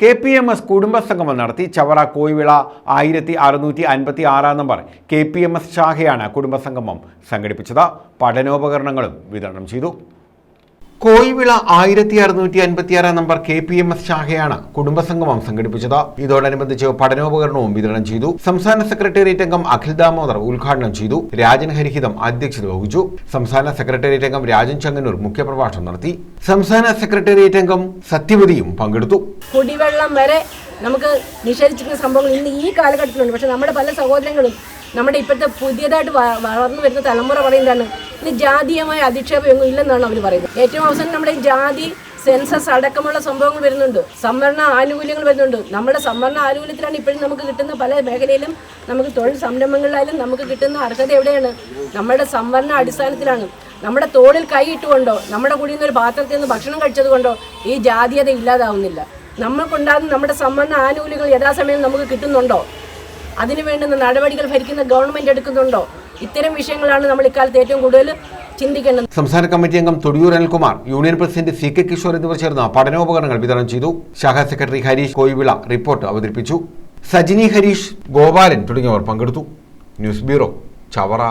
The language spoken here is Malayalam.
കെ പി എം എസ് കുടുംബസംഗമം നടത്തി ചവറ കോയിവിള ആയിരത്തി അറുന്നൂറ്റി അൻപത്തി ആറാം number K P M S ശാഖയാണ് കുടുംബസംഗമം സംഘടിപ്പിച്ചത്. പഠനോപകരണങ്ങളും വിതരണം ചെയ്തു. കോയിവിള ആയിരത്തി അറുന്നൂറ്റി അൻപത്തിയാറാം number K P M S ശാഖയാണ് കുടുംബസംഗമം സംഘടിപ്പിച്ചത്. ഇതോടനുബന്ധിച്ച് പഠനോപകരണവും വിതരണം ചെയ്തു. സംസ്ഥാന സെക്രട്ടേറിയറ്റ് അംഗം അഖിൽ ദാമോദർ ഉദ്ഘാടനം ചെയ്തു. രാജൻ ഹരിഹിതം അധ്യക്ഷത വഹിച്ചു. സംസ്ഥാന സെക്രട്ടേറിയറ്റ് അംഗം രാജൻ ചങ്ങന്നൂർ മുഖ്യപ്രഭാഷണം നടത്തി. സംസ്ഥാന സെക്രട്ടേറിയറ്റ് അംഗം സത്യവതിയും പങ്കെടുത്തു. കുടിവെള്ളം വരെ നമുക്ക് നിഷേധിച്ചിരുന്ന സംഭവങ്ങൾ ഇന്ന് ഈ കാലഘട്ടത്തിലുണ്ട്. പക്ഷെ നമ്മുടെ പല സഹോദരങ്ങളും നമ്മുടെ ഇപ്പോഴത്തെ പുതിയതായിട്ട് വളർന്നു വരുന്ന തലമുറ പറയുന്നതാണ് ഇന്ന് ജാതീയമായ അധിക്ഷേപമൊന്നും ഇല്ലെന്നാണ് അവർ പറയുന്നത്. ഏറ്റവും അവസാനം നമ്മുടെ ജാതി സെൻസസ് അടക്കമുള്ള സംഭവങ്ങൾ വരുന്നുണ്ട്. സംവരണ ആനുകൂല്യങ്ങൾ വരുന്നുണ്ട്. നമ്മുടെ സംവരണ ആനുകൂല്യത്തിലാണ് ഇപ്പോഴും നമുക്ക് കിട്ടുന്ന പല മേഖലയിലും നമുക്ക് തൊഴിൽ സംരംഭങ്ങളിലായാലും നമുക്ക് കിട്ടുന്ന അർഹത എവിടെയാണ്? നമ്മുടെ സംവരണ അടിസ്ഥാനത്തിലാണ്. നമ്മുടെ തോളിൽ കൈയിട്ടുകൊണ്ടോ നമ്മുടെ കൂടി ഒരു പാത്രത്തിൽ നിന്ന് ഭക്ഷണം കഴിച്ചത് കൊണ്ടോ ഈ ജാതീയത ഇല്ലാതാവുന്നില്ല. നമ്മൾക്കുണ്ടാകുന്ന നമ്മുടെ സംവരണ ആനുകൂല്യങ്ങൾ യഥാസമയം നമുക്ക് കിട്ടുന്നുണ്ടോ? അതിനു വേണ്ടുന്ന നടപടികൾ ഭരിക്കുന്ന ഗവൺമെന്റ് എടുക്കുന്നുണ്ടോ? ഇത്തരം വിഷയങ്ങളാണ് നമ്മൾ ഇക്കാലത്ത് ഏറ്റവും കൂടുതൽ ചിന്തിക്കേണ്ടത്. സംസ്ഥാന കമ്മിറ്റി അംഗം Thodiyoor Anilkumar union president C K Kishore എന്നിവർ ചേർന്ന് പഠനോപകരണങ്ങൾ വിതരണം ചെയ്തു. ശാഖാ സെക്രട്ടറി ഹരീഷ് കോയിവിള റിപ്പോർട്ട് അവതരിപ്പിച്ചു. സജിനി ഹരീഷ് ഗോപാലൻ തുടങ്ങിയവർ പങ്കെടുത്തു. News bureau Chavara.